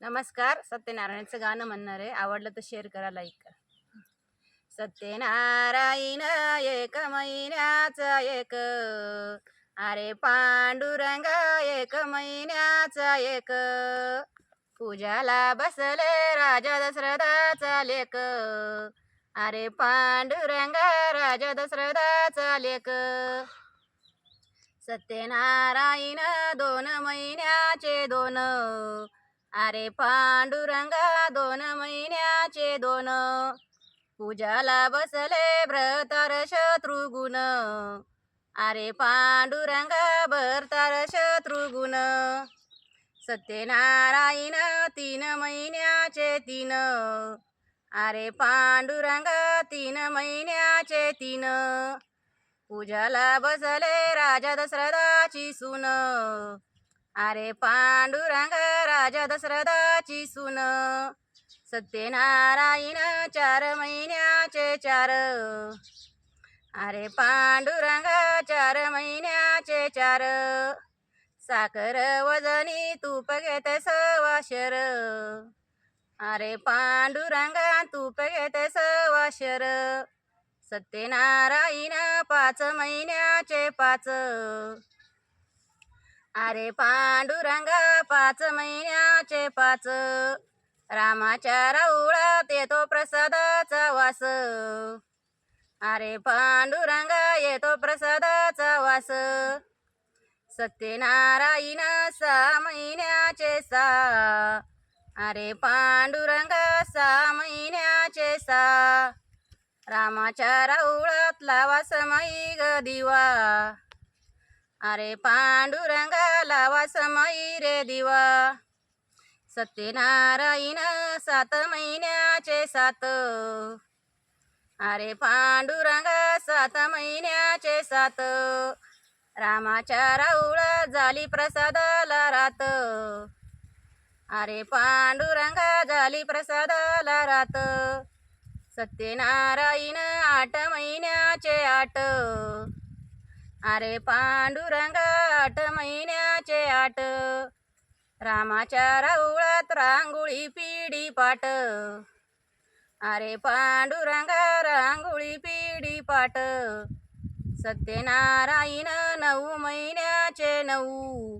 नमस्कार सत्यनारायणचं गाणं म्हणणार. आहे आवडलं तर शेअर करा लाईक करा. सत्यनारायण एक महिन्याचा एक. अरे पांडुरंगा एक महिन्याचा एक. पूजाला बसले राजा दशरथाचा लेक. अरे पांडुरंगा राजा दशरथाचा लेक. सत्यनारायण दोन महिन्याचे दोन. अरे पांडुरंगा दोन महिन्याचे दोन. पूजाला बसले भ्रतर शत्रुगुण अरे पांडुरंगा भरतार शत्रुगुण सत्यनारायण तीन महिन्याचे तीन. अरे पांडुरंगा तीन महिन्याचे तीन. पूजाला बसले राजा दशरथाची सुन. अरे पांडुरंग राजा दशरथाची सून. सत्यनारायण चार महिन्याचे चार. अरे पांडुरंग चार महिन्याचे चार. साखर वजनी तूप घेते सवाशर अरे पांडुरंगा तूप घेते सवाशर सत्यनारायण पाच महिन्याचे पाच. अरे पांडुरंगा पाच महिन्याचे पाच. रामाच्या राऊळात येतो प्रसादाचा वास. अरे पांडुरंगा येतो प्रसादाचा वास. सत्यनारायण सहा महिन्याचे सा. अरे पांडुरंगा सहा महिन्याचे सा. रामाच्या राऊळात लावा समयी ग दिवा. अरे पांडुरंगा लावा रे दिवा. सत्यनारायण सात महिन्याचे सात. अरे पांडुरंगा सात महिन्याचे सात. रामाच्या राऊळा झाली प्रसादाला रात. अरे पांडुरंगा झाली प्रसादाला रात. सत्यनारायण आठ महिन्याचे आठ. अरे पांडुरंगा आठ महिन्याचे आठ रामाच्या राऊळात रांगोळी पिढी पाट. अरे पांडुरंगा रांगोळी पिढी पाट. सत्यनारायण नऊ महिन्याचे नऊ.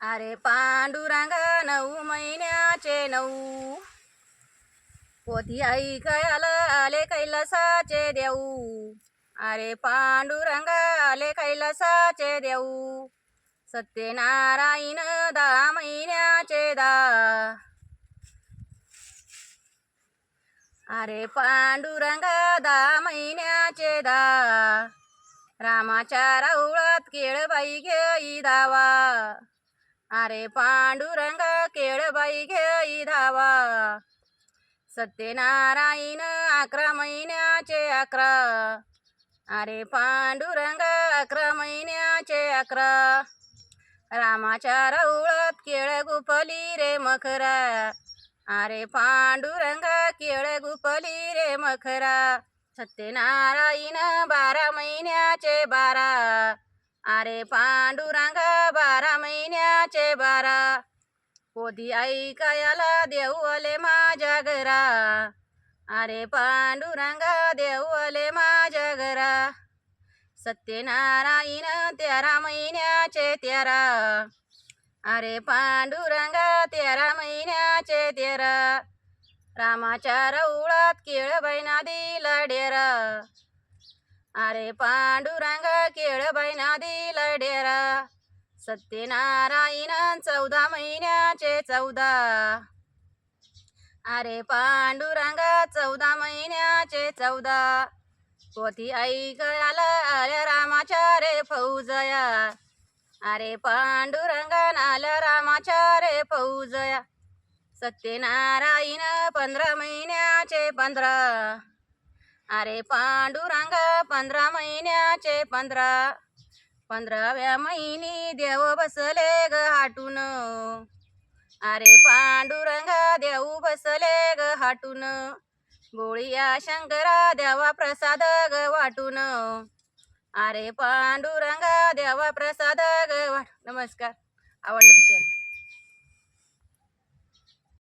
अरे पांडुरंगा नऊ महिन्याचे नऊ. पोथी ऐकायला आले कैलासाचे देऊ. अरे पांडुरंगाले कैलासाचे देऊ. सत्यनारायण दहा महिन्याचे दा. अरे पांडुरंगा दहा महिन्याचे दा. रामाच्या राऊळात केळबाई घेई धावा. अरे पांडुरंगा केळबाई घेई धावा. सत्यनारायण अकरा महिन्याचे अकरा. अरे पांडुरंगा अकरा महिन्याचे अकरा. रामाच्या राऊळात केळ गुपली रे मखरा. अरे पांडुरंगा केळ गुपली रे मखरा. सत्यनारायण बारा महिन्याचे बारा. अरे पांडुरंगा बारा महिन्याचे बारा. कोधी ऐकायला देऊ आले माझ्या अरे पांडुरंगा देवले माझ्या घरा सत्यनारायण तेरा महिन्याचे तेरा. अरे पांडुरंगा तेरा महिन्याचे तेरा. रामाच्या रवळात बैना दिला डेरा. अरे पांडुरंगा बैना दिला डेरा. सत्यनारायण चौदा महिन्याचे चौदा. अरे पांडुरंगा चौदा महिन्याचे चौदा. पोथी ऐकायला आल्या रामाच्या रे फौजया. अरे पांडुरंगा नाल्या रामाच्या रे फौजया. सत्यनारायण पंधरा महिन्याचे पंधरा. अरे पांडुरंगा पंधरा महिन्याचे पंधरा. पंधराव्या महिनी देव बसले ग हाटून. अरे पांडुरंगा देऊ बसले ग हाटून. गोळीया शंकरा देवा प्रसाद ग वाटून. अरे पांडुरंगा देवा प्रसाद ग वाट नमस्कार. आवडलं तर शेअर